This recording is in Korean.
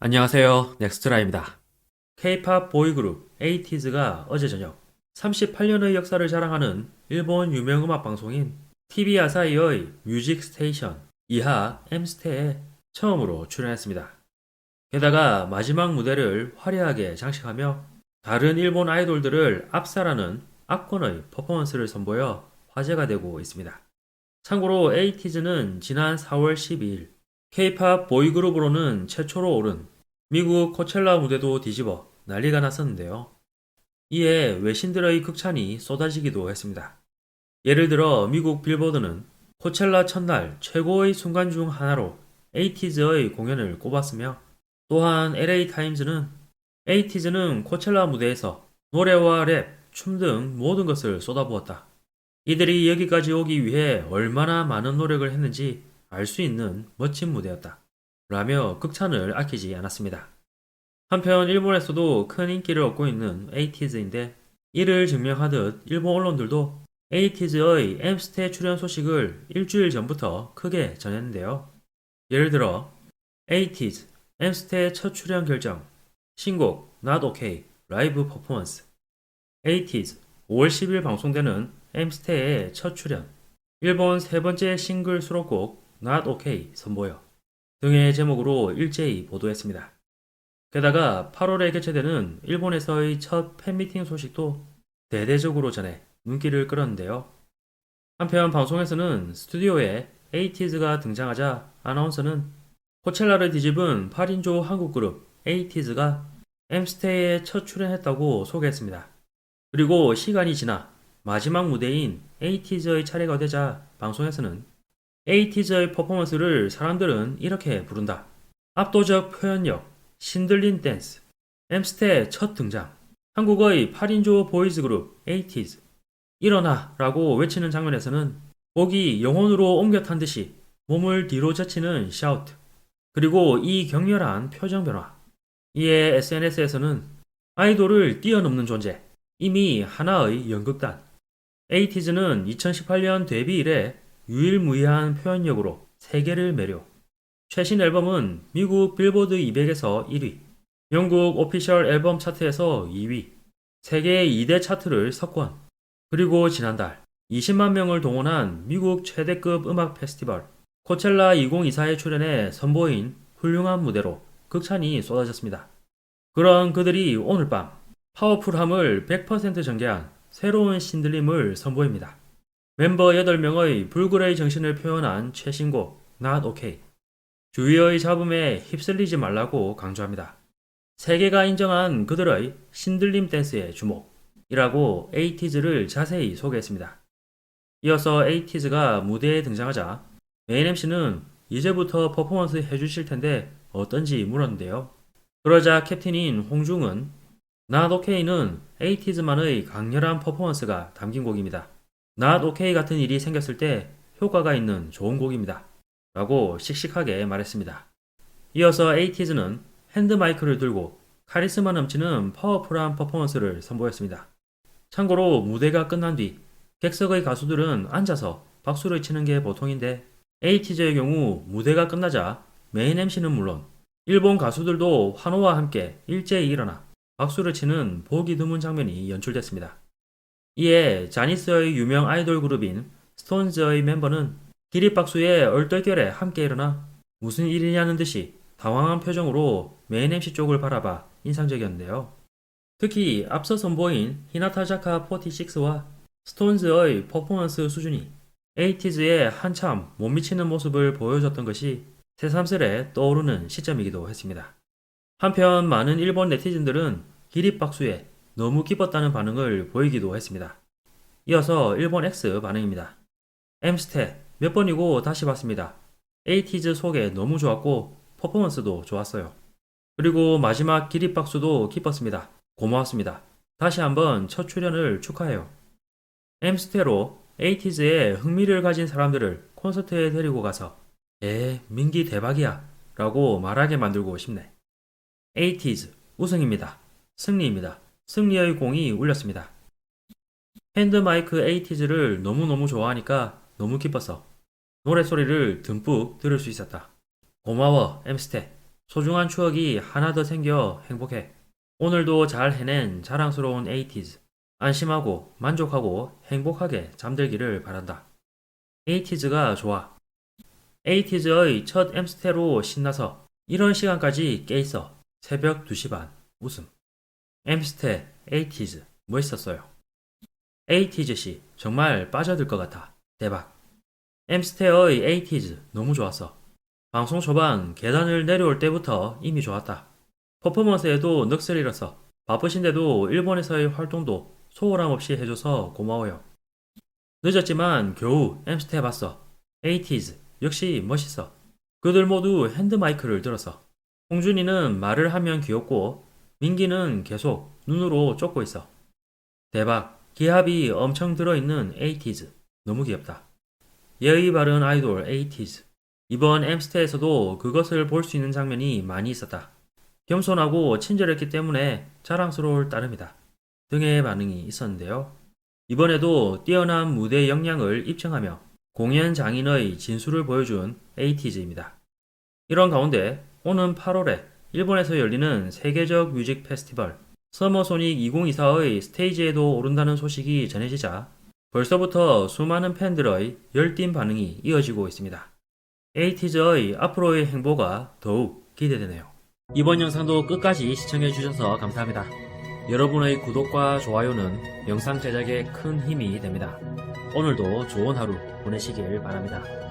안녕하세요. 넥스트라입니다. K-팝 보이그룹 에이티즈가 어제 저녁 38년의 역사를 자랑하는 일본 유명 음악 방송인 TV 아사히의 뮤직 스테이션 이하 M스테에 처음으로 출연했습니다. 게다가 마지막 무대를 화려하게 장식하며 다른 일본 아이돌들을 압살하는 압권의 퍼포먼스를 선보여 화제가 되고 있습니다. 참고로 에이티즈는 지난 4월 12일 K-팝 보이그룹으로는 최초로 오른 미국 코첼라 무대도 뒤집어 난리가 났었는데요. 이에 외신들의 극찬이 쏟아지기도 했습니다. 예를 들어 미국 빌보드는 코첼라 첫날 최고의 순간 중 하나로 에이티즈의 공연을 꼽았으며 또한 LA 타임즈는 에이티즈는 코첼라 무대에서 노래와 랩, 춤 등 모든 것을 쏟아부었다. 이들이 여기까지 오기 위해 얼마나 많은 노력을 했는지 알 수 있는 멋진 무대였다. 라며 극찬을 아끼지 않았습니다. 한편 일본에서도 큰 인기를 얻고 있는 에이티즈인데 이를 증명하듯 일본 언론들도 에이티즈의 엠스테 출연 소식을 일주일 전부터 크게 전했는데요. 예를 들어 에이티즈 엠스테 첫 출연 결정 신곡 Not OK 라이브 퍼포먼스 에이티즈 5월 10일 방송되는 엠스테의 첫 출연 일본 세 번째 싱글 수록곡 Not OK 선보여 등의 제목으로 일제히 보도했습니다. 게다가 8월에 개최되는 일본에서의 첫 팬미팅 소식도 대대적으로 전해 눈길을 끌었는데요. 한편 방송에서는 스튜디오에 에이티즈가 등장하자 아나운서는 코첼라를 뒤집은 8인조 한국 그룹 에이티즈가 엠스테이에 첫 출연했다고 소개했습니다. 그리고 시간이 지나 마지막 무대인 에이티즈의 차례가 되자 방송에서는 에이티즈의 퍼포먼스를 사람들은 이렇게 부른다. 압도적 표현력, 신들린 댄스, 엠스테 첫 등장, 한국의 8인조 보이즈 그룹 에이티즈, 일어나 라고 외치는 장면에서는 목이 영혼으로 옮겨 탄 듯이 몸을 뒤로 젖히는 샤우트, 그리고 이 격렬한 표정 변화. 이에 SNS에서는 아이돌을 뛰어넘는 존재, 이미 하나의 연극단. 에이티즈는 2018년 데뷔 이래 유일무이한 표현력으로 세계를 매료. 최신 앨범은 미국 빌보드 200에서 1위, 영국 오피셜 앨범 차트에서 2위, 세계 2대 차트를 석권, 그리고 지난달 20만 명을 동원한 미국 최대급 음악 페스티벌 코첼라 2024에 출연해 선보인 훌륭한 무대로 극찬이 쏟아졌습니다. 그런 그들이 오늘 밤 파워풀함을 100% 전개한 새로운 신들림을 선보입니다. 멤버 8명의 불굴의 정신을 표현한 최신곡 Not OK. 주위의 잡음에 휩쓸리지 말라고 강조합니다. 세계가 인정한 그들의 신들림 댄스의 주목이라고 에이티즈를 자세히 소개했습니다. 이어서 에이티즈가 무대에 등장하자 메인 MC는 이제부터 퍼포먼스 해주실 텐데 어떤지 물었는데요. 그러자 캡틴인 홍중은 Not OK는 에이티즈만의 강렬한 퍼포먼스가 담긴 곡입니다. Not OK 같은 일이 생겼을 때 효과가 있는 좋은 곡입니다. 라고 씩씩하게 말했습니다. 이어서 에이티즈는 핸드 마이크를 들고 카리스마 넘치는 파워풀한 퍼포먼스를 선보였습니다. 참고로 무대가 끝난 뒤 객석의 가수들은 앉아서 박수를 치는 게 보통인데 에이티즈의 경우 무대가 끝나자 메인 MC는 물론 일본 가수들도 환호와 함께 일제히 일어나 박수를 치는 보기 드문 장면이 연출됐습니다. 이에 자니스의 유명 아이돌 그룹인 스톤즈의 멤버는 기립박수에 얼떨결에 함께 일어나 무슨 일이냐는 듯이 당황한 표정으로 메인 MC 쪽을 바라봐 인상적이었는데요. 특히 앞서 선보인 히나타자카 46와 스톤즈의 퍼포먼스 수준이 에이티즈의 한참 못 미치는 모습을 보여줬던 것이 새삼스레 떠오르는 시점이기도 했습니다. 한편 많은 일본 네티즌들은 기립박수에 너무 기뻤다는 반응을 보이기도 했습니다. 이어서 일본 X 반응입니다. 엠스테 몇 번이고 다시 봤습니다. 에이티즈 소개 너무 좋았고 퍼포먼스도 좋았어요. 그리고 마지막 기립박수도 기뻤습니다. 고마웠습니다. 다시 한번 첫 출연을 축하해요. 엠스테로 에이티즈에 흥미를 가진 사람들을 콘서트에 데리고 가서 에 민기 대박이야 라고 말하게 만들고 싶네. 에이티즈 우승입니다. 승리입니다. 승리의 공이 울렸습니다. 핸드마이크 에이티즈를 너무너무 좋아하니까 너무 기뻤어. 노래소리를 듬뿍 들을 수 있었다. 고마워, 엠스테. 소중한 추억이 하나 더 생겨 행복해. 오늘도 잘 해낸 자랑스러운 에이티즈. 안심하고 만족하고 행복하게 잠들기를 바란다. 에이티즈가 좋아. 에이티즈의 첫 엠스테로 신나서 이런 시간까지 깨있어. 새벽 2시 반 웃음. 엠스테 에이티즈 멋있었어요. 에이티즈 씨 정말 빠져들 것 같아. 대박. 엠스테의 에이티즈 너무 좋았어. 방송 초반 계단을 내려올 때부터 이미 좋았다. 퍼포먼스에도 넋을 잃었어. 바쁘신데도 일본에서의 활동도 소홀함 없이 해줘서 고마워요. 늦었지만 겨우 엠스테 봤어. 에이티즈 역시 멋있어. 그들 모두 핸드마이크를 들었어. 홍준이는 말을 하면 귀엽고 민기는 계속 눈으로 쫓고 있어. 대박. 기합이 엄청 들어있는 에이티즈. 너무 귀엽다. 예의 바른 아이돌 에이티즈. 이번 엠스테에서도 그것을 볼 수 있는 장면이 많이 있었다. 겸손하고 친절했기 때문에 자랑스러울 따름이다. 등의 반응이 있었는데요. 이번에도 뛰어난 무대 역량을 입증하며 공연 장인의 진수를 보여준 에이티즈입니다. 이런 가운데 오는 8월에 일본에서 열리는 세계적 뮤직 페스티벌 서머소닉 2024의 스테이지에도 오른다는 소식이 전해지자 벌써부터 수많은 팬들의 열띤 반응이 이어지고 있습니다. 에이티즈의 앞으로의 행보가 더욱 기대되네요. 이번 영상도 끝까지 시청해주셔서 감사합니다. 여러분의 구독과 좋아요는 영상 제작에 큰 힘이 됩니다. 오늘도 좋은 하루 보내시길 바랍니다.